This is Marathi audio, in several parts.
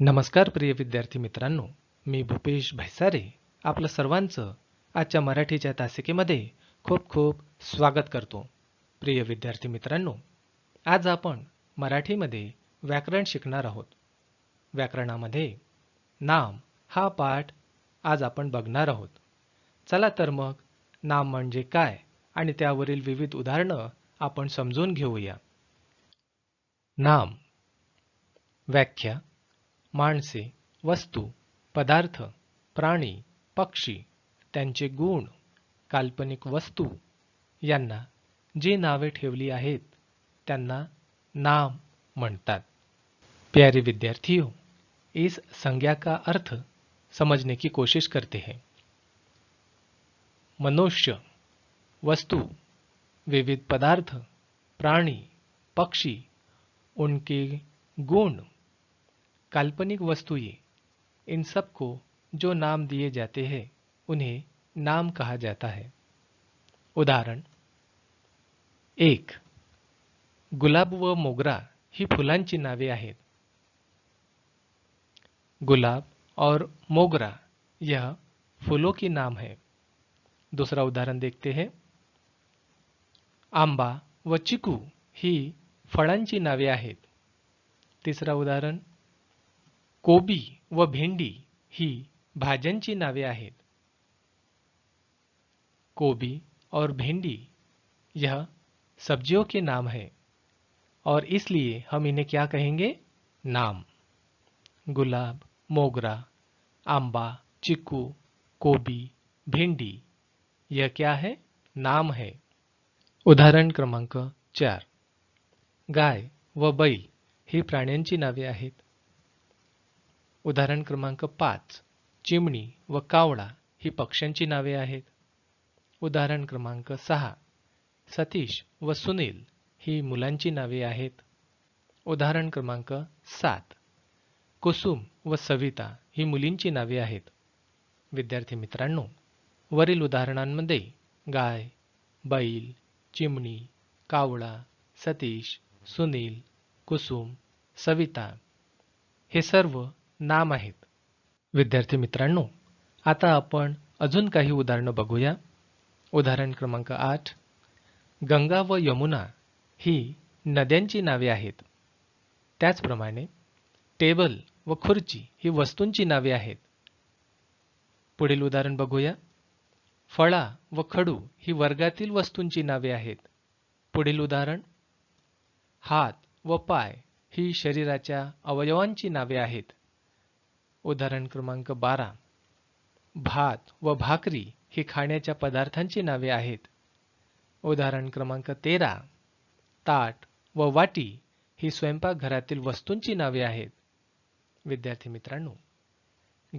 नमस्कार प्रिय विद्यार्थी मित्रांनो. मी भूपेश भैसारे आपलं सर्वांचं आजच्या मराठीच्या तासिकेमध्ये खूप खूप स्वागत करतो. प्रिय विद्यार्थी मित्रांनो आज आपण मराठीमध्ये व्याकरण शिकणार आहोत. व्याकरणामध्ये नाम हा पाठ आज आपण बघणार आहोत. चला तर मग नाम म्हणजे काय आणि त्यावरील विविध उदाहरणं आपण समजून घेऊया. नाम. व्याख्या. माणसे वस्तू पदार्थ प्राणी पक्षी त्यांचे गुण काल्पनिक वस्तू यांना जी नावे ठेवली आहेत त्यांना नाम म्हणतात. प्यारे विद्यार्थियों इस संज्ञा का अर्थ समझने की कोशिश करते हैं. मनुष्य वस्तु विविध पदार्थ प्राणी पक्षी उनके गुण काल्पनिक वस्तुएँ इन सबको जो नाम दिए जाते हैं, उन्हें नाम कहा जाता है। उदाहरण, एक, गुलाब व मोगरा ही फुलांची नावे आहेत। गुलाब और मोगरा, यह फूलों की नाम है। दूसरा उदाहरण देखते हैं। आंबा व चिकू ही फळांची नावे आहेत। तिसरा उदाहरण कोबी व भेंडी ही भाज्यांची नावे आहेत. कोबी और भिंडी यह सब्जियों के नाम है और इसलिए हम इन्हें क्या कहेंगे? नाम। गुलाब, मोगरा, आंबा, चिक्कू, कोबी, भिंडी यह क्या है? नाम है। उदाहरण क्रमांक चार। गाय व बैल ही प्राण्यांची नावे आहेत. उदाहरण क्रमांक पाच चिमणी व कावळा ही पक्ष्यांची नावे आहेत. उदाहरण क्रमांक सहा सतीश व सुनील ही मुलांची नावे आहेत. उदाहरण क्रमांक सात कुसुम व सविता ही मुलींची नावे आहेत. विद्यार्थी मित्रांनो वरील उदाहरणांमध्ये गाय बैल चिमणी कावळा सतीश सुनील कुसुम सविता हे सर्व नाम आहेत. विद्यार्थी मित्रांनो आता आपण अजून काही उदाहरणं बघूया. उदाहरण क्रमांक आठ गंगा व यमुना ही नद्यांची नावे आहेत. त्याचप्रमाणे टेबल व खुर्ची ही वस्तूंची नावे आहेत. पुढील उदाहरण बघूया. फळा व खडू ही वर्गातील वस्तूंची नावे आहेत. पुढील उदाहरण हात व पाय ही शरीराच्या अवयवांची नावे आहेत. उदाहरण क्रमांक बारा. भात व भाकरी ही खाण्याच्या पदार्थांची नावे आहेत. उदाहरण क्रमांक तेरा. ताट व वाटी ही स्वयंपाकघरातील वस्तूंची नावे आहेत. विद्यार्थी मित्रांनो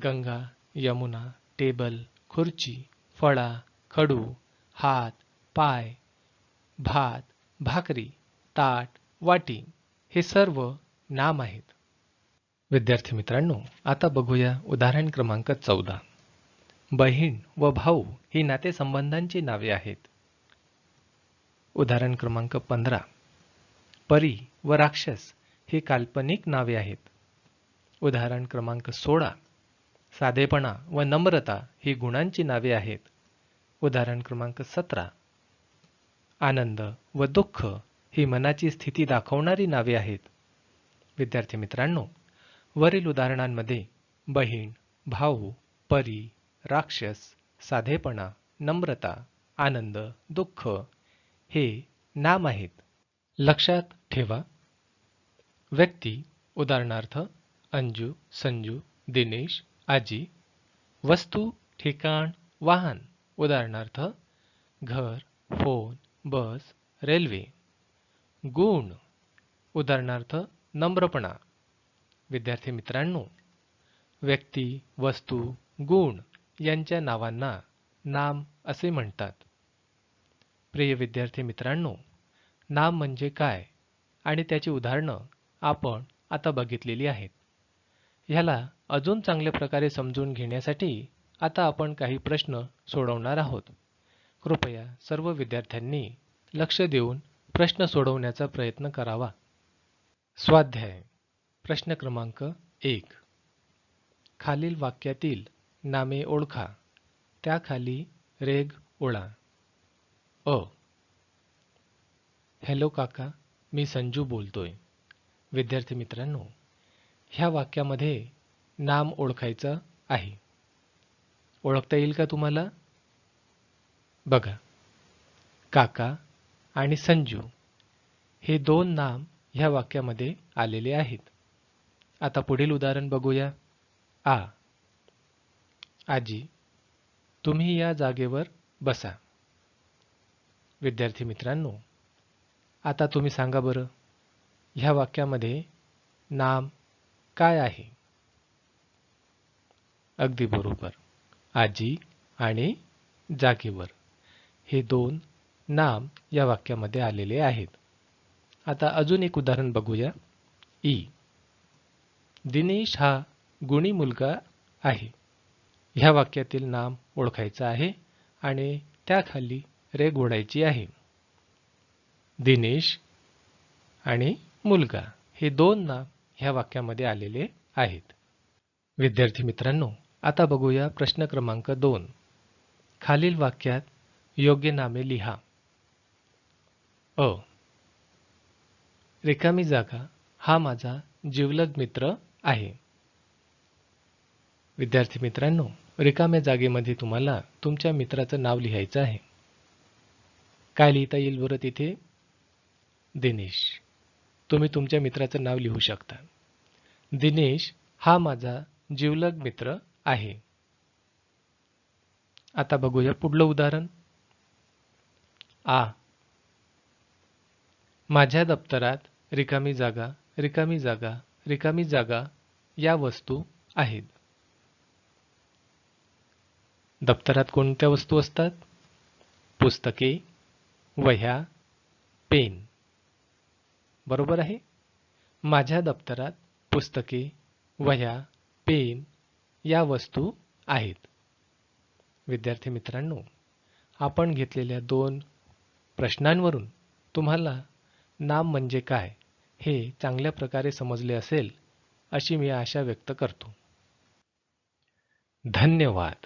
गंगा यमुना टेबल खुर्ची फळा खडू हात पाय भात भाकरी ताट वाटी हे सर्व नाम आहेत. विद्यार्थी मित्रांनो आता बघूया उदाहरण क्रमांक चौदा. बहीण व भाऊ ही नातेसंबंधांची नावे आहेत. उदाहरण क्रमांक पंधरा. परी व राक्षस ही काल्पनिक नावे आहेत. उदाहरण क्रमांक सोळा. साधेपणा व नम्रता ही गुणांची नावे आहेत. उदाहरण क्रमांक सतरा. आनंद व दुःख ही मनाची स्थिती दाखवणारी नावे आहेत. विद्यार्थी मित्रांनो वरील उदाहरणांमध्ये बहीण भाऊ परी राक्षस साधेपणा नम्रता आनंद दुःख हे नाम आहेत. लक्षात ठेवा. व्यक्ती उदाहरणार्थ अंजू संजू दिनेश आजी वस्तू ठिकाण वाहन उदाहरणार्थ घर फोन बस रेल्वे. गुण उदाहरणार्थ नम्रपणा. विद्यार्थी मित्रांनो व्यक्ती वस्तू गुण यांच्या नावांना नाम असे म्हणतात. प्रिय विद्यार्थी मित्रांनो नाम म्हणजे काय? आणि त्याची उदाहरणं आपण आता बघितलेली आहेत. ह्याला अजून चांगल्या प्रकारे समजून घेण्यासाठी आता आपण काही प्रश्न सोडवणार आहोत. कृपया सर्व विद्यार्थ्यांनी लक्ष देऊन प्रश्न सोडवण्याचा प्रयत्न करावा. स्वाध्याय प्रश्न क्रमांक एक. खालील वाक्यातील नामे ओळखा. त्याखाली रेग ओळा. अ. हॅलो काका मी संजू बोलतोय. विद्यार्थी मित्रांनो ह्या वाक्यामध्ये नाम ओळखायचं आहे. ओळखता येईल का तुम्हाला? बघा. काका आणि संजू हे दोन नाम ह्या वाक्यामध्ये आलेले आहेत. आता पुढील उदाहरण बघूया. आ. आजी तुम्ही या जागेवर बसा. विद्यार्थी मित्रांनो आता तुम्ही सांगा बरं ह्या वाक्यामध्ये नाम काय आहे? अगदी बरोबर. आजी आणि जागेवर. हे दोन नाम या वाक्यामध्ये आलेले आहेत. आता अजून एक उदाहरण बघूया. ई. दिनेश हा गुणी मुलगा आहे. ह्या वाक्यातील नाम ओळखायचं आहे आणि त्याखाली रेग ओढायची आहे. दिनेश आणि मुलगा हे दोन नाम ह्या वाक्यामध्ये आलेले आहेत. विद्यार्थी मित्रांनो आता बघूया प्रश्न क्रमांक दोन. खालील वाक्यात योग्य नामे लिहा. अ. रिकामी जागा हा माझा जिवलग मित्र आहे. विद्यार्थी मित्रांनो रिकाम्या जागेमध्ये तुम्हाला तुमच्या मित्राचं नाव लिहायचं आहे. काय लिहिता येईल बरं तिथे? दिनेश. तुम्ही तुमच्या मित्राचं नाव लिहू शकता. दिनेश हा माझा जिवलग मित्र आहे. आता बघूया पुढलं उदाहरण. आ. माझ्या दप्तरात रिकामी जागा रिकामी जागा रिकामी जागा या वस्तू आहेत. दप्तरात कोणत्या वस्तू असतात? पुस्तके वह्या पेन. बरोबर आहे? माझ्या दप्तरात पुस्तके वह्या पेन या वस्तू आहेत. विद्यार्थी मित्रांनो आपण घेतलेल्या दोन प्रश्नांवरून तुम्हाला नाम म्हणजे काय? हे चांगल्या प्रकारे समजले असेल अशी मी आशा व्यक्त करतो. धन्यवाद.